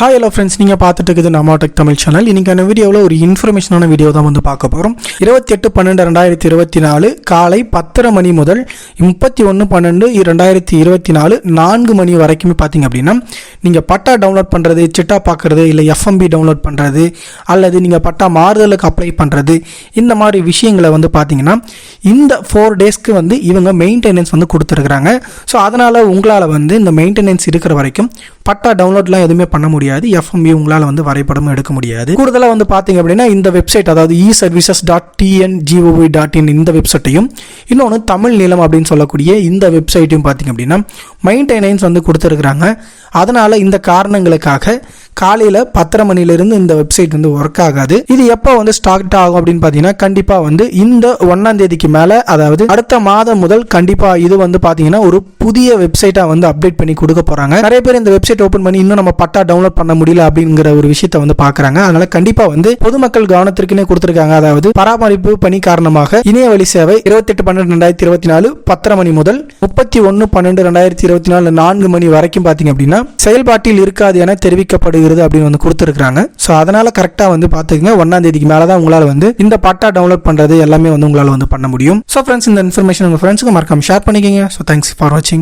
Hi hello friends நீங்கள் பார்த்துட்டு இருக்குது நம்ம டெக் தமிழ் சேனல் இன்றைக்கான வீடியோவில் ஒரு இன்ஃபர்மேஷனான வீடியோ தான் வந்து பார்க்க போகிறோம் இருபத்தி எட்டு பன்னெண்டு ரெண்டாயிரத்தி இருபத்தி நாலு காலை பத்தரை மணி முதல் முப்பத்தி ஒன்று பன்னெண்டு ரெண்டாயிரத்தி இருபத்தி நாலு நான்கு மணி வரைக்குமே பார்த்தீங்க அப்படின்னா நீங்கள் பட்டா டவுன்லோட் பண்ணுறது சிட்டா பார்க்குறது இல்லை எஃப்எம்பி டவுன்லோட் பண்ணுறது அல்லது நீங்கள் பட்டா மாறுதலுக்கு அப்ளை பண்ணுறது இந்த மாதிரி விஷயங்களை வந்து பார்த்தீங்கன்னா இந்த ஃபோர் டேஸ்க்கு வந்து இவங்க மெயின்டெனன்ஸ் வந்து கொடுத்துருக்குறாங்க. ஸோ அதனால் உங்களால் வந்து இந்த மெயின்டெனன்ஸ் இருக்கிற வரைக்கும் பட்டா டவுன்லோட்லாம் எதுவுமே பண்ண முடியாது. எஃப்எம்பி உங்களால் வந்து வரைபடமும் எடுக்க முடியாது. கூடுதலாக வந்து பார்த்தீங்க அப்படின்னா இந்த வெப்சைட் அதாவது e services dot TNGOV dot in இந்த வெப்சைட்டையும் இன்னொன்று தமிழ் நிலம் அப்படின்னு சொல்லக்கூடிய இந்த வெப்சைட்டையும் பார்த்தீங்க அப்படின்னா மெயின்டெனன்ஸ் வந்து கொடுத்துருக்குறாங்க. அதனால் இந்த காரணங்களுக்காக காலையில் பத்தரை மணிலேருந்து இந்த வெப்சைட் வந்து ஒர்க் ஆகாது. இது எப்போ வந்து ஸ்டார்ட் ஆகும் அப்படின்னு பார்த்தீங்கன்னா கண்டிப்பாக வந்து இந்த ஒன்றாம் தேதிக்கு மேலே அதாவது அடுத்த மாதம் முதல் கண்டிப்பாக இது வந்து பார்த்தீங்கன்னா ஒரு புதிய வெப்சைட்டாக வந்து அப்டேட் பண்ணி கொடுக்க போகிறாங்க நிறைய பேர் இந்த வெப்சைட் ஓப்பன் பண்ணி இன்னும் நம்ம பட்டா டவுன்லோட் பண்ண முடியல அப்படிங்கிற ஒரு விஷயத்தை வந்து பார்க்குறாங்க அதனால கண்டிப்பாக வந்து பொதுமக்கள் கவனத்திற்குனே கொடுத்துருக்காங்க. அதாவது பராமரிப்பு பணி காரணமாக இணையவழி சேவை இருபத்தெட்டு பன்னெண்டு ரெண்டாயிரத்தி இருபத்தி நாலு பத்தரை மணி முதல் முப்பத்தி ஒன்று பன்னெண்டு ரெண்டாயிரத்தி இருபத்தி நாலு நான்கு மணி வரைக்கும் பார்த்தீங்க அப்படின்னா செயல்பாட்டில் இருக்காது என வருகிறது அப்படின்னு வந்து கொடுத்துருக்காங்க ஸோ அதனால கரெக்டாக வந்து பார்த்துக்கங்க. ஒன்றாம் தேதிக்கு மேலே தான் உங்களால் வந்து இந்த பட்டா டவுன்லோட் பண்ணுறது எல்லாமே வந்து உங்களால் வந்து பண்ண முடியும். ஸோ ஃப்ரெண்ட்ஸ் இந்த இன்ஃபர்மேஷன் உங்கள் ஃப்ரெண்ட்ஸுக்கு மறக்காம ஷேர் பண்ணிக்கங்க. ஸோ தேங்க்ஸ் ஃபார் வாட்சிங்